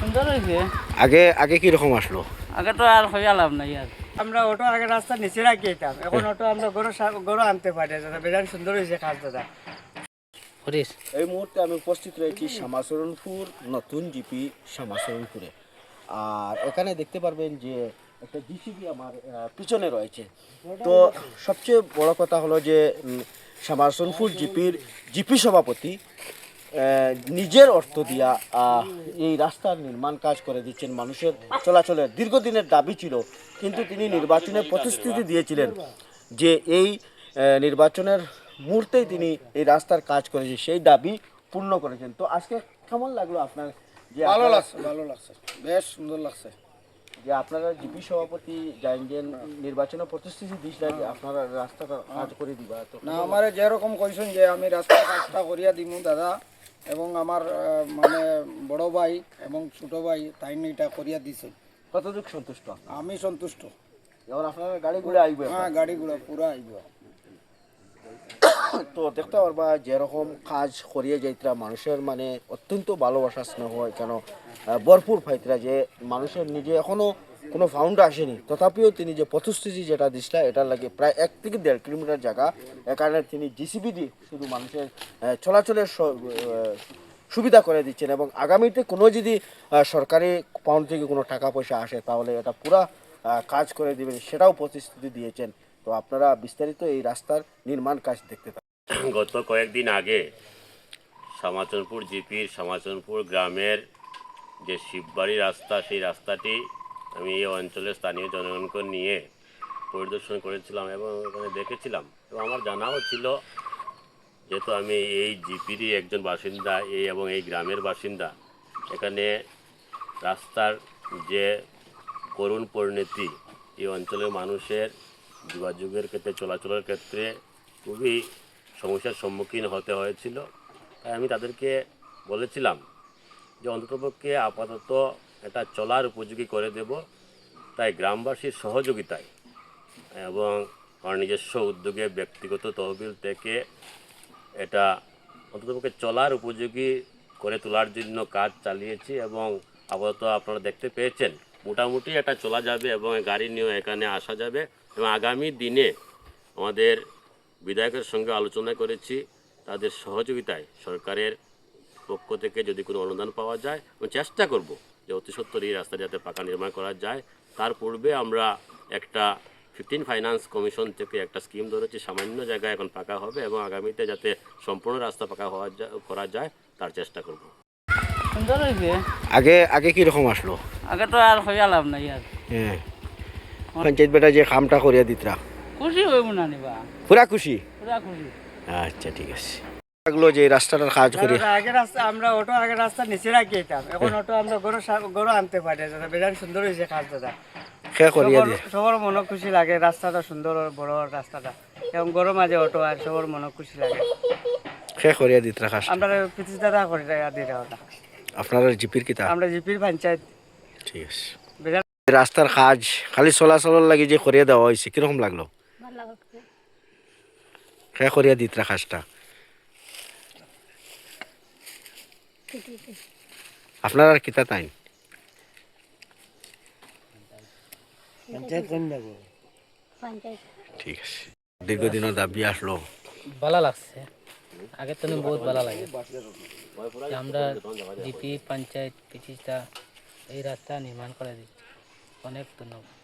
সুন্দর হয়েছে আগে আগে কীরকম আসলো? আগে তো আর হইয়া লাভ নাই আর। আমরা অটো আগে রাস্তা নিচে রাখি যেতাম এখন অটো আমরা গরু গরু আনতে পারি দাদা বেজান সুন্দর হয়েছে কাজ দাদা এই মুহূর্তে আমি উপস্থিত রয়েছি শ্যামাচরণপুর নতুন জিপি শ্যামাচরণপুরে। আর এখানে দেখতে পারবেন যে একটা জিসিবি আমার পিছনে রয়েছে। তো সবচেয়ে বড় কথা হলো যে শ্যামাচরণপুর জিপির জিপি সভাপতি নিজের অর্থ দিয়া এই রাস্তার নির্মাণ কাজ করে দিচ্ছেন মানুষের। চলাচলের দীর্ঘদিনের দাবি ছিল কিন্তু তিনি নির্বাচনে প্রতিশ্রুতি দিয়েছিলেন যে এই নির্বাচনের মুহূর্তেই তিনি এই রাস্তার কাজ করেছে সেই দাবি পূর্ণ করেছেন। তো আজকে কেমন লাগল আপনার যে ভালো লাগছে ভালো লাগছে। বেশ সুন্দর লাগছে। যে আপনারা জিপি সভাপতি যে নির্বাচনে প্রতিশ্রুতি দিয়েছিলেন যে আপনারা রাস্তাটা কাজ করে দিবা। তো না আমারে যেরকম কইছেন যে আমি রাস্তা কাজটা করিয়া দিমু দাদা। এবং আমার মানে বড় ভাই এবং ছোট ভাই তাই এটা করিয়া দিছে। কতটুকু সন্তুষ্ট আমি সন্তুষ্ট। এবার আপনারা গাড়ি ঘুরে আসবে হ্যাঁ গাড়িগুলো পুরো আইব। তো দেখতে পারবা যেরকম কাজ করিয়ে যাইতরা মানুষের মানে অত্যন্ত ভালোবাসা স্নেহ কেন ভরপুর পাইতরা যে মানুষের নিজে এখনও কোনো ফাউন্ড আসেনি। তথাপিও তিনি যে প্রতিশ্রুতি যেটা দিছিল এটার লাগে প্রায় এক থেকে দেড় কিলোমিটার জায়গা। এখানে তিনি জিসিবি দিয়ে শুধু মানুষের চলাচলের সুবিধা করে দিচ্ছেন এবং আগামীতে কোনো যদি সরকারি পাউন্ড থেকে কোনো টাকা পয়সা আসে, তাহলে এটা পুরা কাজ করে দেবেন, সেটাও প্রতিশ্রুতি দিয়েছেন। তো আপনারা বিস্তারিত এই রাস্তার নির্মাণ কাজ দেখতে থাকুন গত কয়েকদিন আগে সমাচনপুর জিপির সমাচনপুর গ্রামের যে শিববাড়ি রাস্তা, সেই রাস্তাটি আমি এই অঞ্চলের স্থানীয় জনগণকে নিয়ে পরিদর্শন করেছিলাম এবং ওখানে দেখেছিলাম এবং আমার জানাও ছিল যেহেতু আমি এই জিপিরই একজন বাসিন্দা, এই এবং এই গ্রামের বাসিন্দা, এখানে রাস্তার যে করুণ পরিণতি এই অঞ্চলের মানুষের যোগাযোগের ক্ষেত্রে, চলাচলের ক্ষেত্রে খুবই সমস্যার সম্মুখীন হতে হয়েছিল। তাই আমি তাদেরকে বলেছিলাম যে অন্ততপক্ষে আপাতত এটা চলার উপযোগী করে দেব। তাই গ্রামবাসীর সহযোগিতায় এবং আমার নিজস্ব উদ্যোগে ব্যক্তিগত তহবিল থেকে এটা অন্ততপক্ষে চলার উপযোগী করে তোলার জন্য কাজ চালিয়েছি এবং আপাতত আপনারা দেখতে পেয়েছেন, মোটামুটি এটা চলা যাবে এবং গাড়ি নিয়েও এখানে আসা যাবে এবং আগামী দিনে আমাদের বিধায়কের সঙ্গে আলোচনা করেছি, তাদের সহযোগিতায় সরকারের পক্ষ থেকে যদি কোনো অনুদান পাওয়া যায়, আমি চেষ্টা করব যে অতি সত্তর এই রাস্তা যাতে পাকা নির্মাণ করা যায়। তার পূর্বে আমরা একটা ফিফটিন ফাইন্যান্স কমিশন থেকে একটা স্কিম ধরেছি সামান্য জায়গায় এখন পাকা হবে এবং আগামীতে যাতে সম্পূর্ণ রাস্তা পাকা হওয়া যা- করা যায় তার চেষ্টা করব। সুন্দর হয়েছে আগে আগে কীরকম আসলো? আগে তো আর হইয়া লাভ নাই আর। হ্যাঁ। পঞ্চায়েত বেটা যে কামটা করিয়া দিতরা। খুশি হইব না নিবা পুরা খুশি? পুরা খুশি। আচ্ছা ঠিক আছে। লাগল যে এই রাস্তাটার কাজ করি। আগে রাস্তা আমরা অটো আগে রাস্তা নিচে রাখি যেতাম এখন অটো আমরা গরু গরু আনতে পারি দাদা বেজান সুন্দর হয়েছে কাজ দাদা সবার মনে খুশি লাগে রাস্তাটা সুন্দর বড় রাস্তাটা। এবং গরু মাঝে অটো আর সবার মনে খুশি লাগে। সে করিয়া দিতরা কাজ আমরা পিতিস দাদা করে দিতে ওটা আপনার জিপির কিতা আমরা জিপির পঞ্চায়েত। ঠিক আছে। বেজান রাস্তার কাজ খালি চলাচলের লাগে যে করিয়া দেওয়া হয়েছে কীরকম লাগল? সে করিয়া দিতরা কাজটা? আপনার আর কিতা তাই? ঠিক আছে। দীর্ঘদিনের দাবি আসলো। ভালো লাগছে। আগে তো বহুত ভালো লাগে। আমরা জিপি পঞ্চায়েত পিছিটা এই রাস্তা নির্মাণ করে দিচ্ছি। অনেক ধন্যবাদ।